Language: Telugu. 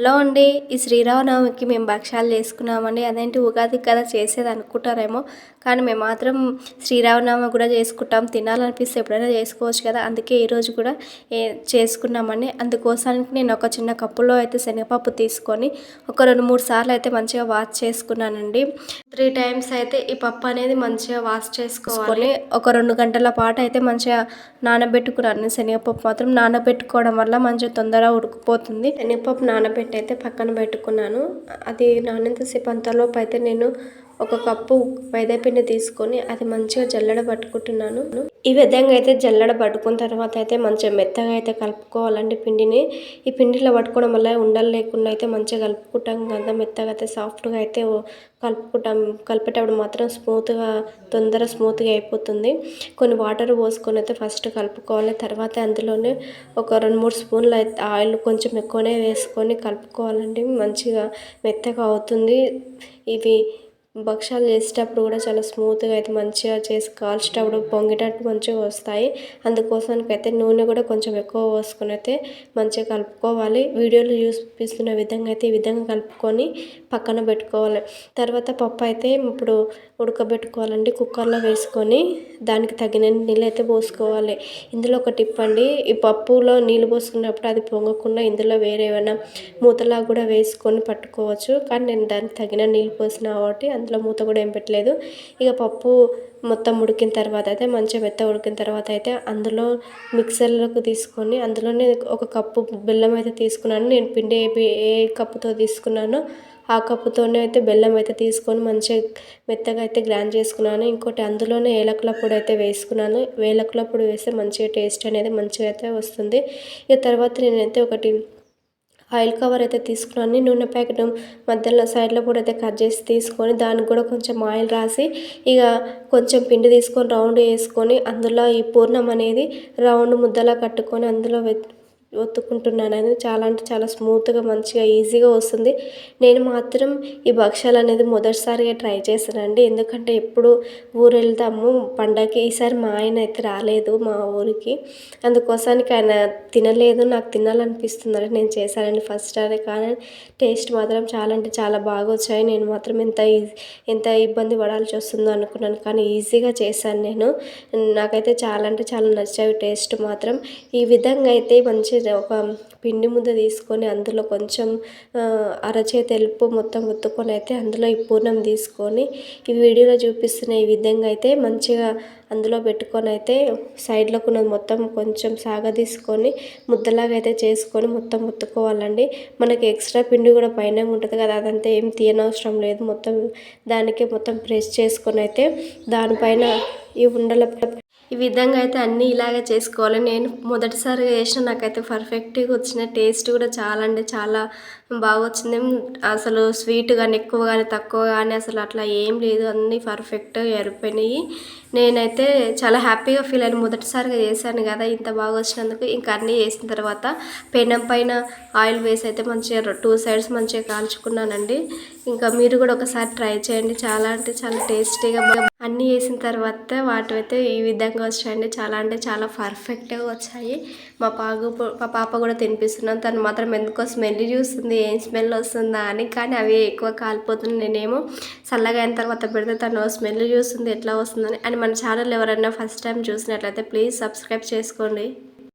హలో అండి. ఈ శ్రీరామనవమికి మేము భక్ష్యాలు చేసుకున్నామండి. అదేంటి ఉగాది కదా చేసేది అనుకుంటారేమో కానీ మేము మాత్రం శ్రీరామనవమి కూడా చేసుకుంటాం. తినాలనిపిస్తే ఎప్పుడైనా చేసుకోవచ్చు కదా. అందుకే ఈరోజు కూడా ఏ చేసుకున్నామండి. అందుకోసానికి నేను ఒక చిన్న కప్పులో అయితే శనగపప్పు తీసుకొని ఒక రెండు మూడు సార్లు అయితే మంచిగా వాష్ చేసుకున్నానండి. త్రీ టైమ్స్ అయితే ఈ పప్పు అనేది మంచిగా వాష్ చేసుకోవాలి. ఒక రెండు గంటల పాటు అయితే మంచిగా నానబెట్టుకున్నాను. శనగపప్పు మాత్రం నానబెట్టుకోవడం వల్ల మంచిగా తొందరగా ఉడికిపోతుంది. శనగపప్పు నానబెట్టి అయితే పక్కన పెట్టుకున్నాను. అది నానేంతసేపు అంతలోపు అయితే నేను ఒక కప్పు మైదాపిండి తీసుకొని అది మంచిగా జల్లడ పట్టుకుంటున్నాను. ఈ విధంగా అయితే జల్లడ పట్టుకున్న తర్వాత అయితే మంచిగా మెత్తగా అయితే కలుపుకోవాలండి పిండిని. ఈ పిండిలో పట్టుకోవడం వల్ల ఉండలు లేకుండా అయితే మంచిగా కలుపుకుంటాం. కదా మెత్తగా అయితే సాఫ్ట్గా అయితే కలుపుకుంటాం. కలిపేటప్పుడు మాత్రం స్మూత్గా తొందర స్మూత్గా అయిపోతుంది. కొన్ని వాటర్ పోసుకొని అయితే ఫస్ట్ కలుపుకోవాలి. తర్వాత అందులోనే ఒక రెండు మూడు స్పూన్లు అయితే ఆయిల్ కొంచెం ఎక్కువనే వేసుకొని కలుపుకోవాలండి. మంచిగా మెత్తగా అవుతుంది. ఇవి భక్షాలు చేసేటప్పుడు కూడా చాలా స్మూత్గా అయితే మంచిగా చేసి కాల్చేటప్పుడు పొంగేటట్టు మంచిగా వస్తాయి. అందుకోసానికి అయితే నూనె కూడా కొంచెం ఎక్కువ పోసుకొని అయితే మంచిగా కలుపుకోవాలి. వీడియోలో చూపిస్తున్న విధంగా అయితే ఈ విధంగా కలుపుకొని పక్కన పెట్టుకోవాలి. తర్వాత పప్పు అయితే ఇప్పుడు ఉడకబెట్టుకోవాలండి. కుక్కర్లో వేసుకొని దానికి తగిన నీళ్ళు అయితే పోసుకోవాలి. ఇందులో ఒక టిప్ అండి. ఈ పప్పులో నీళ్ళు పోసుకున్నప్పుడు అది పొంగకుండా ఇందులో వేరే ఏమైనా మూతలా కూడా వేసుకొని పట్టుకోవచ్చు. కానీ నేను దానికి తగిన నీళ్ళు పోసిన కాబట్టి అందులో మూత కూడా ఏం పెట్టలేదు. ఇక పప్పు మొత్తం ఉడికిన తర్వాత అయితే మంచిగా మెత్త ఉడికిన తర్వాత అయితే అందులో మిక్సర్లోకి తీసుకొని అందులోనే ఒక కప్పు బెల్లం అయితే తీసుకున్నాను. నేను పిండి ఏ కప్పుతో తీసుకున్నానో ఆ కప్పుతోనే అయితే బెల్లం అయితే తీసుకొని మంచిగా మెత్తగా అయితే గ్రైండ్ చేసుకున్నాను. ఇంకోటి అందులోనే ఏలకుల పొడి అయితే వేసుకున్నాను. ఏలకుల పొడి వేస్తే మంచిగా టేస్ట్ అనేది మంచిగా అయితే వస్తుంది. ఇక తర్వాత నేనైతే ఒకటి ఆయిల్ కవర్ అయితే తీసుకున్నాను. నూనె ప్యాకెట్ మధ్యలో సైడ్లో కూడా అయితే కట్ చేసి తీసుకొని దానికి కూడా కొంచెం ఆయిల్ రాసి ఇక కొంచెం పిండి తీసుకొని రౌండ్ వేసుకొని అందులో ఈ పూర్ణం అనేది రౌండ్ ముద్దలా కట్టుకొని అందులో ఒత్తుకుంటున్నాను అనేది చాలా అంటే చాలా స్మూత్గా మంచిగా ఈజీగా వస్తుంది. నేను మాత్రం ఈ భక్ష్యాలు అనేది మొదటిసారిగా ట్రై చేశానండి. ఎందుకంటే ఎప్పుడు ఊరు వెళ్తాము పండగకి ఈసారి మా ఆయన అయితే రాలేదు మా ఊరికి. అందుకోసానికి ఆయన తినలేదు నాకు తినాలనిపిస్తుందని నేను చేశానండి ఫస్ట్ అది. కానీ టేస్ట్ మాత్రం చాలా అంటే చాలా బాగా వచ్చాయి. నేను మాత్రం ఎంత ఎంత ఇబ్బంది పడాల్సి వస్తుందో అనుకున్నాను. కానీ ఈజీగా చేశాను నేను. నాకైతే చాలా అంటే చాలా నచ్చాయి టేస్ట్ మాత్రం. ఈ విధంగా అయితే మంచి ఒక పిండి ముద్ద తీసుకొని అందులో కొంచెం అరచేతి తెలుపు మొత్తం ఒత్తుకొని అయితే అందులో ఈ పూర్ణం తీసుకొని ఈ వీడియోలో చూపిస్తున్న ఈ విధంగా అయితే మంచిగా అందులో పెట్టుకొని అయితే సైడ్లోకి ఉన్నది మొత్తం కొంచెం సాగ తీసుకొని ముద్దలాగా అయితే చేసుకొని మొత్తం ఒత్తుకోవాలండి మనకి ఎక్స్ట్రా పిండి కూడా పైన ఉంటుంది కదా అదంతా ఏం తీయనవసరం లేదు. మొత్తం దానికే మొత్తం ప్రెస్ చేసుకొని అయితే దానిపైన ఈ ఉండల ఈ విధంగా అయితే అన్నీ ఇలాగే చేసుకోవాలి. నేను మొదటిసారిగా చేసిన నాకైతే పర్ఫెక్ట్గా వచ్చిన టేస్ట్ కూడా చాలా అంటే చాలా బాగా వచ్చింది. అసలు స్వీట్ కానీ ఎక్కువ కానీ తక్కువ కానీ అసలు అట్లా ఏం లేదు. అన్నీ పర్ఫెక్ట్గా ఎరిపోయినాయి నేనైతే చాలా హ్యాపీగా ఫీల్ అయ్యాను. మొదటిసారిగా చేశాను కదా ఇంత బాగా వచ్చినందుకు. ఇంకా అన్నీ చేసిన తర్వాత పెనం పైన ఆయిల్ వేసి అయితే మంచిగా టూ సైడ్స్ మంచిగా కాల్చుకున్నానండి. ఇంకా మీరు కూడా ఒకసారి ట్రై చేయండి. చాలా అంటే చాలా టేస్టీగా అన్నీ వేసిన తర్వాత వాటి అయితే ఈ విధంగా వచ్చాయండి. చాలా అంటే చాలా పర్ఫెక్ట్గా వచ్చాయి. మా పాగు మా పాప కూడా తినిపిస్తున్నాను తను మాత్రం ఎందుకో స్మెల్ చూస్తుంది ఏం స్మెల్ వస్తుందా అని. కానీ అవి ఎక్కువ కాలిపోతుంది నేనేమో చల్లగా అయిన తర్వాత పెడితే తను స్మెల్ చూస్తుంది ఎట్లా వస్తుందని. అని మన ఛానల్ ఎవరైనా ఫస్ట్ టైం చూసినట్లయితే ప్లీజ్ సబ్స్క్రైబ్ చేసుకోండి.